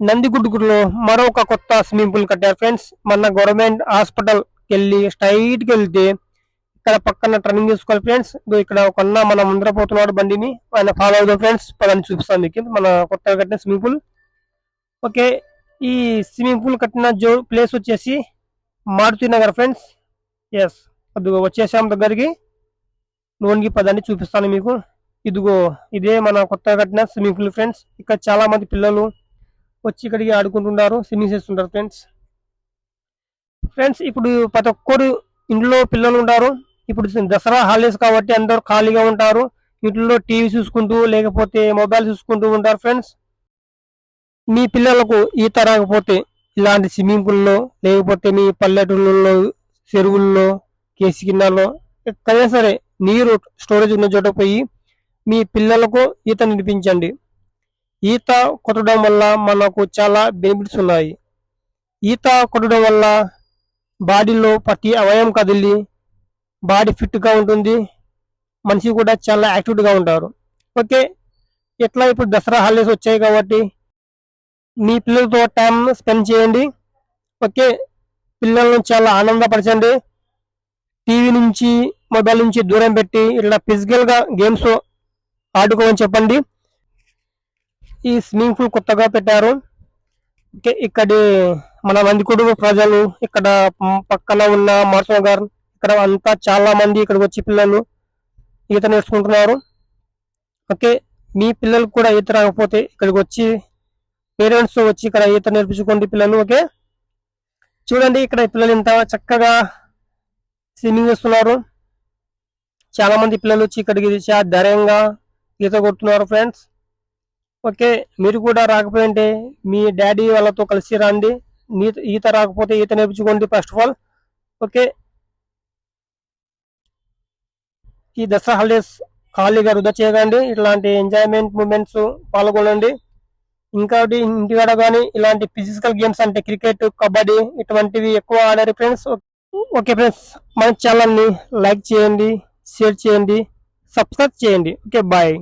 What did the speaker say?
నందిగుడ్డులో మరొక కొత్త swimming pool కట్టారు. ఫ్రెండ్స్ మన గవర్నమెంట్ హాస్పిటల్ వెళ్ళి స్ట్రైట్కి వెళ్తే ఇక్కడ పక్కన టర్నింగ్ చేసుకోవాలి. ఫ్రెండ్స్ ఇక్కడ ఒక అన్న మన ముందర పోతున్నాడు బండిని. ఆయన ఫాలో అవుతాం ఫ్రెండ్స్ పదని చూపిస్తాను మీకు. మన కొత్తగా కట్టిన స్విమ్మింగ్ పూల్ ఓకే ఈ స్విమ్మింగ్ పూల్ కట్టిన జో ప్లేస్ వచ్చేసి మారుతి నగర్ ఫ్రెండ్స్ ఎస్ అదిగో వచ్చేసాం దగ్గరికి. లోన్కి పదాన్ని చూపిస్తాను మీకు. ఇదిగో ఇదే మన కొత్తగా కట్టిన స్విమ్మింగ్ పూల్ ఫ్రెండ్స్ ఇక్కడ చాలా మంది పిల్లలు వచ్చి ఇక్కడికి ఆడుకుంటుంటారు స్విమ్మింగ్ చేస్తుంటారు ఫ్రెండ్స్. ఫ్రెండ్స్ ఇప్పుడు ప్రతి ఒక్కరు ఇంట్లో పిల్లలు ఉంటారు. ఇప్పుడు దసరా హాలిడేస్ కాబట్టి అందరూ ఖాళీగా ఉంటారు. ఇంట్లో టీవీ చూసుకుంటూ లేకపోతే మొబైల్ చూసుకుంటూ ఉంటారు ఫ్రెండ్స్. మీ పిల్లలకు ఈత రాకపోతే ఇలాంటి స్విమ్మింగ్ పూల్లో లేకపోతే మీ పల్లెటూళ్ళలో చెరువుల్లో కేసి కిన్నాల్లో ఎక్కడైనా సరే నీరు స్టోరేజ్ ఉన్న చోట పోయి మీ పిల్లలకు ఈత నేర్పించండి. ఈత కొట్టడం వల్ల మనకు చాలా బెనిఫిట్స్ ఉన్నాయి. ఈత కొట్టడం వల్ల బాడీలో ప్రతి అవయం కదిలి బాడీ ఫిట్గా ఉంటుంది. మనిషి కూడా చాలా యాక్టివ్గా ఉంటారు. ఓకే ఎట్లా ఇప్పుడు దసరా హాలిడేస్ వచ్చాయి కాబట్టి మీ పిల్లలతో టైం స్పెండ్ చేయండి. ఓకే పిల్లలను చాలా ఆనందపరచండి. టీవీ నుంచి మొబైల్ నుంచి దూరం పెట్టి ఇట్లా ఫిజికల్గా గేమ్స్ ఆడుకోమని చెప్పండి. ఈ స్విమ్మింగ్ పూల్ కొత్తగా పెట్టారు. ఓకే ఇక్కడి మన మందికుడు ప్రజలు ఇక్కడ పక్కన ఉన్న మార్చన గారు ఇక్కడ అంతా చాలా మంది ఇక్కడికి వచ్చి పిల్లలు ఈత నేర్చుకుంటున్నారు. ఓకే మీ పిల్లలకు కూడా ఈత రాకపోతే ఇక్కడికి వచ్చి పేరెంట్స్ వచ్చి ఇక్కడ ఈత నేర్పించుకోండి పిల్లలు ఓకే? చూడండి ఇక్కడ పిల్లలు ఇంత చక్కగా స్విమ్మింగ్ చేస్తున్నారు. చాలా మంది పిల్లలు వచ్చి ఇక్కడికి చాలా ధైర్యంగా ఈత కొడుతున్నారు ఫ్రెండ్స్. ఓకే మీరు కూడా రాకపోయింటే మీ డాడీ వాళ్ళతో కలిసి రండి. ఈత రాకపోతే ఈత నేర్పించుకోండి ఫస్ట్ ఆఫ్ ఆల్ ఓకే. ఈ దసరా హాలిడేస్ ఖాళీగా వృధా చేయకండి. ఇట్లాంటి ఎంజాయ్మెంట్ మూమెంట్స్ పాల్గొనండి. ఇంకోటి ఇంటికాడ కానీ ఇలాంటి ఫిజికల్ గేమ్స్ అంటే క్రికెట్ కబడ్డీ ఇటువంటివి ఎక్కువ ఆడారు ఫ్రెండ్స్ ఓకే ఫ్రెండ్స్ మన ఛానల్ని లైక్ చేయండి షేర్ చేయండి సబ్స్క్రైబ్ చేయండి. Okay bye